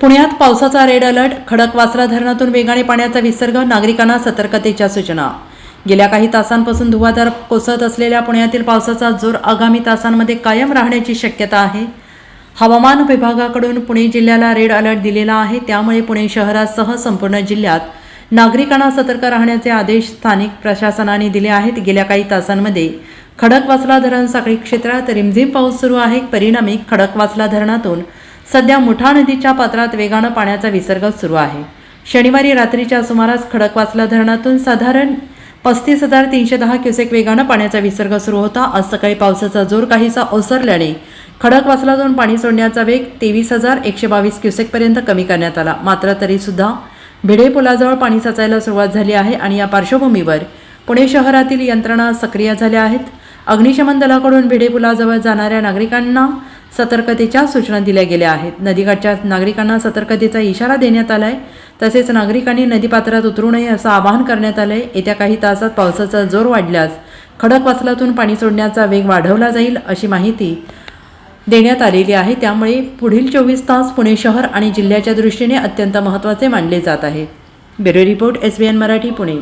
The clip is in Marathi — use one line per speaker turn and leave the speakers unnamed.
पुण्यात पावसाचा रेड अलर्ट खडकवासला धरणातून वेगाने पाण्याचा विसर्ग नागरिकांना सतर्कतेच्या सूचना. गेल्या काही तासांपासून धुवाधार कोसळत असलेल्या पुण्यातील पावसाचा जोर आगामी तासांमध्ये कायम राहण्याची शक्यता आहे. हवामान विभागाकडून पुणे जिल्ह्याला रेड अलर्ट दिलेला आहे. त्यामुळे पुणे शहरासह संपूर्ण जिल्ह्यात नागरिकांना सतर्क राहण्याचे आदेश स्थानिक प्रशासनाने दिले आहेत. गेल्या काही तासांमध्ये खडकवासला धरण साखळी क्षेत्रात रिमझिम पाऊस सुरू आहे. परिणामी खडकवासला धरणातून सध्या मुठा नदीच्या पात्रात वेगानं पाण्याचा विसर्ग सुरू आहे. शनिवारी रात्रीच्या सुमारास खडकवासला धरणातून साधारण पस्तीस हजार तीनशे दहा क्युसेक वेगानं पाण्याचा विसर्ग सुरू होता. आज सकाळी पावसाचा जोर काहीसा ओसरल्याने खडकवासलातून पाणी सोडण्याचा वेग तेवीस हजार एकशे बावीस क्युसेकपर्यंत कमी करण्यात आला. मात्र तरीसुद्धा भिडे पुलाजवळ पाणी साचायला सुरुवात झाली आहे आणि या पार्श्वभूमीवर पुणे शहरातील यंत्रणा सक्रिय झाल्या आहेत. अग्निशमन दलाकडून भिडे पुलाजवळ जाणाऱ्या नागरिकांना सतर्कतेच्या सूचना दिल्या गेल्या आहेत. नदीकाठच्या नागरिकांना सतर्कतेचा इशारा देण्यात आला आहे तसेच नागरिकांनी नदीपात्रात उतरू नये असं आवाहन करण्यात आलं आहे येत्या काही तासात पावसाचा जोर वाढल्यास खडकवासलातून पाणी सोडण्याचा वेग वाढवला जाईल अशी माहिती देण्यात आलेली आहे. त्यामुळे पुढील चोवीस तास पुणे शहर आणि जिल्ह्याच्या दृष्टीने अत्यंत महत्त्वाचे मानले जात आहे bureau report S B N Marathi Pune.